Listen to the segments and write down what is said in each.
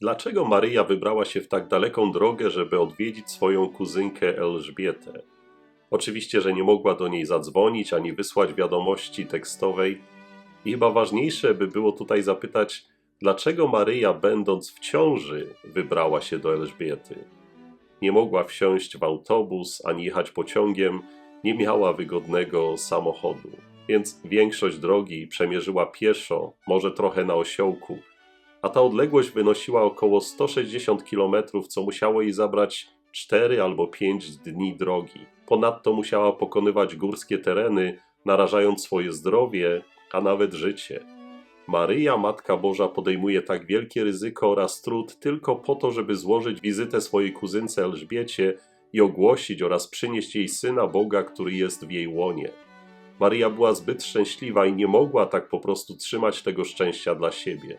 Dlaczego Maryja wybrała się w tak daleką drogę, żeby odwiedzić swoją kuzynkę Elżbietę? Oczywiście, że nie mogła do niej zadzwonić ani wysłać wiadomości tekstowej. I chyba ważniejsze by było tutaj zapytać, dlaczego Maryja, będąc w ciąży, wybrała się do Elżbiety. Nie mogła wsiąść w autobus ani jechać pociągiem, nie miała wygodnego samochodu, więc większość drogi przemierzyła pieszo, może trochę na osiołku, a ta odległość wynosiła około 160 km, co musiało jej zabrać 4 albo 5 dni drogi. Ponadto musiała pokonywać górskie tereny, narażając swoje zdrowie, a nawet życie. Maryja, Matka Boża, podejmuje tak wielkie ryzyko oraz trud tylko po to, żeby złożyć wizytę swojej kuzynce Elżbiecie i ogłosić oraz przynieść jej syna Boga, który jest w jej łonie. Maryja była zbyt szczęśliwa i nie mogła tak po prostu trzymać tego szczęścia dla siebie.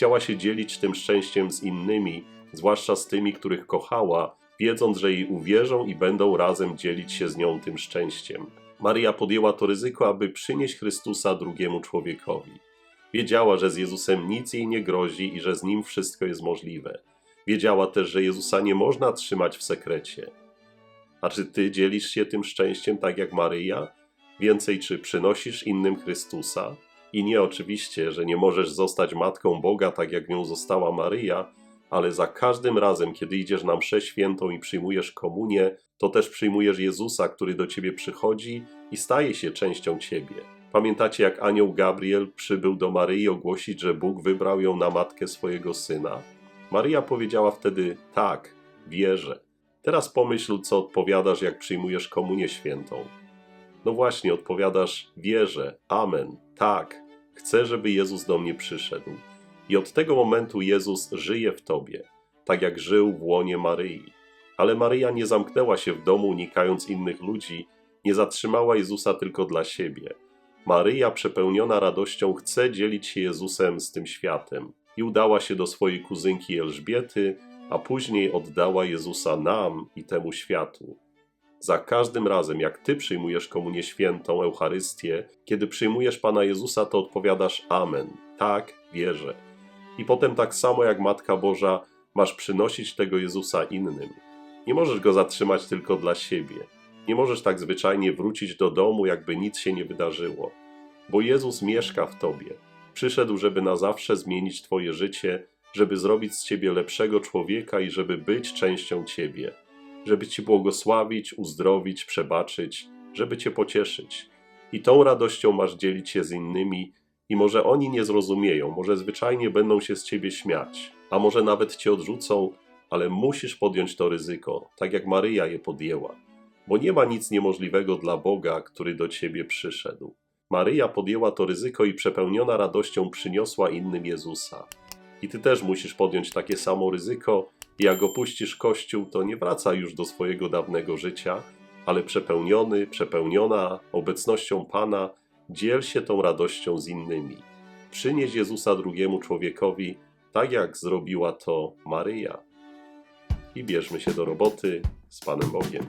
Chciała się dzielić tym szczęściem z innymi, zwłaszcza z tymi, których kochała, wiedząc, że jej uwierzą i będą razem dzielić się z nią tym szczęściem. Maryja podjęła to ryzyko, aby przynieść Chrystusa drugiemu człowiekowi. Wiedziała, że z Jezusem nic jej nie grozi i że z nim wszystko jest możliwe. Wiedziała też, że Jezusa nie można trzymać w sekrecie. A czy ty dzielisz się tym szczęściem tak jak Maryja? Więcej, czy przynosisz innym Chrystusa? I nie oczywiście, że nie możesz zostać matką Boga tak jak nią została Maryja, ale za każdym razem, kiedy idziesz na mszę świętą i przyjmujesz komunię, to też przyjmujesz Jezusa, który do ciebie przychodzi i staje się częścią ciebie. Pamiętacie, jak anioł Gabriel przybył do Maryi ogłosić, że Bóg wybrał ją na matkę swojego syna? Maryja powiedziała wtedy: Tak, wierzę. Teraz pomyśl, co odpowiadasz, jak przyjmujesz komunię świętą. No właśnie, odpowiadasz: Wierzę, amen, tak, chcę, żeby Jezus do mnie przyszedł. I od tego momentu Jezus żyje w tobie, tak jak żył w łonie Maryi. Ale Maryja nie zamknęła się w domu, unikając innych ludzi, nie zatrzymała Jezusa tylko dla siebie. Maryja, przepełniona radością, chce dzielić się Jezusem z tym światem i udała się do swojej kuzynki Elżbiety, a później oddała Jezusa nam i temu światu. Za każdym razem, jak ty przyjmujesz komunię świętą, Eucharystię, kiedy przyjmujesz Pana Jezusa, to odpowiadasz Amen. Tak, wierzę. I potem tak samo jak Matka Boża, masz przynosić tego Jezusa innym. Nie możesz go zatrzymać tylko dla siebie. Nie możesz tak zwyczajnie wrócić do domu, jakby nic się nie wydarzyło. Bo Jezus mieszka w tobie. Przyszedł, żeby na zawsze zmienić twoje życie, żeby zrobić z ciebie lepszego człowieka i żeby być częścią ciebie. Żeby ci błogosławić, uzdrowić, przebaczyć, żeby cię pocieszyć. I tą radością masz dzielić się z innymi, i może oni nie zrozumieją, może zwyczajnie będą się z ciebie śmiać, a może nawet cię odrzucą, ale musisz podjąć to ryzyko, tak jak Maryja je podjęła, bo nie ma nic niemożliwego dla Boga, który do ciebie przyszedł. Maryja podjęła to ryzyko i przepełniona radością przyniosła innym Jezusa. I ty też musisz podjąć takie samo ryzyko, jak opuścisz Kościół, to nie wraca już do swojego dawnego życia, ale przepełniony, przepełniona obecnością Pana, dziel się tą radością z innymi. Przynieś Jezusa drugiemu człowiekowi, tak jak zrobiła to Maryja. I bierzmy się do roboty z Panem Bogiem.